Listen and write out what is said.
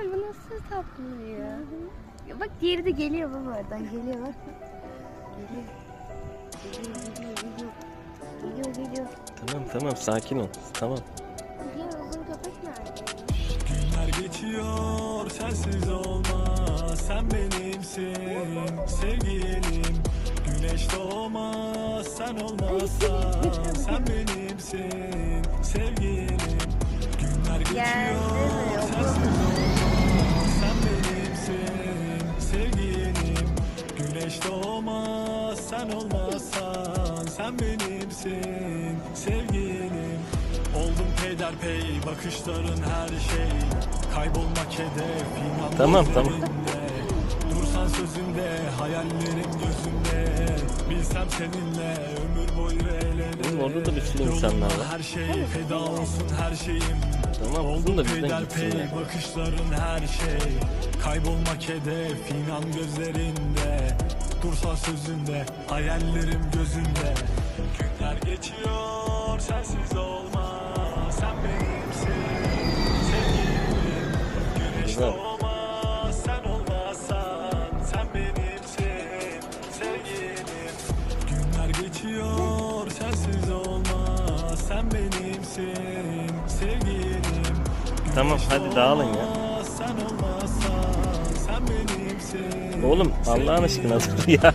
Anne bu nasıl tatlı ya. ya bak diğeri de geliyor baba oradan geliyor bak. Geliyor. Geliyor geliyor geliyor. Geliyor geliyor. Tamam tamam sakin ol. Tamam. Geliyor bu köpek nerede? Günler geçiyor sensiz olmaz Sen benimsin sevgilim Güneş doğmaz sen olmazsan Sen benimsin sevgilim Günler geçiyor sensiz Doğmaz sen olmazsan Sen benimsin sevgilim Oldum peyderpey bakışların her şey Kaybolmak hedef inan Tamam, tamam. gözlerinde. Dursan sözünde hayallerim gözümde Bilsem seninle ömür boyu el ele Oğlum orada da bir sürü insanlar var. Her şey feda olsun her şeyim Tamam olsun da bizden peyderpey gitsinler. bakışların her şey Kaybolmak hedef inan gözlerinde Dursan sözünde hayallerim gözümde Günler geçiyor sensiz olmaz Sen benimsin sevgilim. Güneş doğmaz sen olmazsan Sen benimsin sevgilim. Günler geçiyor sensiz olmaz Sen benimsin sevgilim. Tamam hadi dağılın ya. Sen olmazsan sen benimsin Oğlum Allah'ın aşkına dur ya.